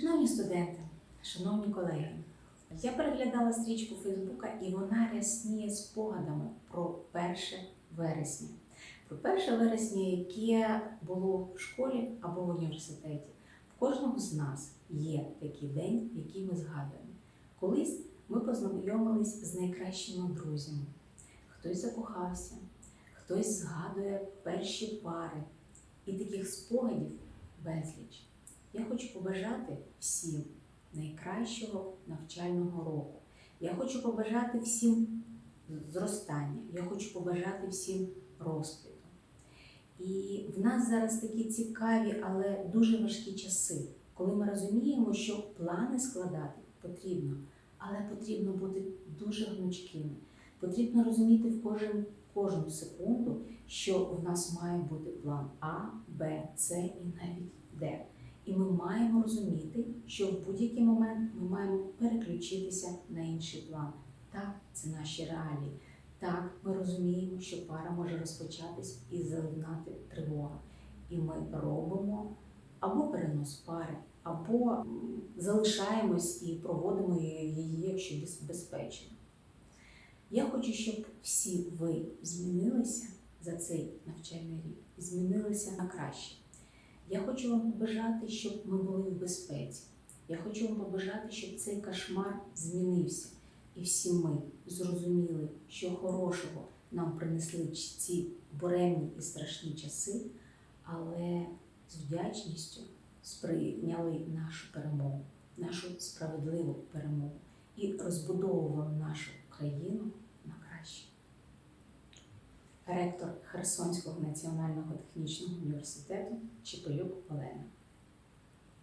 Шановні студенти, шановні колеги, я переглядала стрічку Фейсбука і вона рясніє спогадами про 1 вересня. Про 1 вересня, яке було в школі або в університеті. В кожного з нас є такий день, який ми згадуємо. Колись ми познайомились з найкращими друзями. Хтось закохався, хтось згадує перші пари. І таких спогадів безліч. Я хочу побажати всім найкращого навчального року. Я хочу побажати всім зростання. Я хочу побажати всім розквіту. І в нас зараз такі цікаві, але дуже важкі часи, коли ми розуміємо, що плани складати потрібно, але потрібно бути дуже гнучкими. Потрібно розуміти в кожен, кожну секунду, що в нас має бути план А, Б, С і навіть Д. Ми маємо розуміти, що в будь-який момент ми маємо переключитися на інший план. Так, це наші реалії. Так, ми розуміємо, що пара може розпочатись і залунати тривога. І ми робимо або перенос пари, або залишаємось і проводимо її, якщо без- безпечно. Я хочу, щоб всі ви змінилися за цей навчальний рік, і змінилися на краще. Я хочу вам побажати, щоб ми були в безпеці. Я хочу вам побажати, щоб цей кошмар змінився. І всі ми зрозуміли, що хорошого нам принесли ці буремні і страшні часи, але з вдячністю сприйняли нашу перемогу, нашу справедливу перемогу і розбудовували нашу країну на краще. Ректор Херсонського національного технічного університету Чепелюк Олена.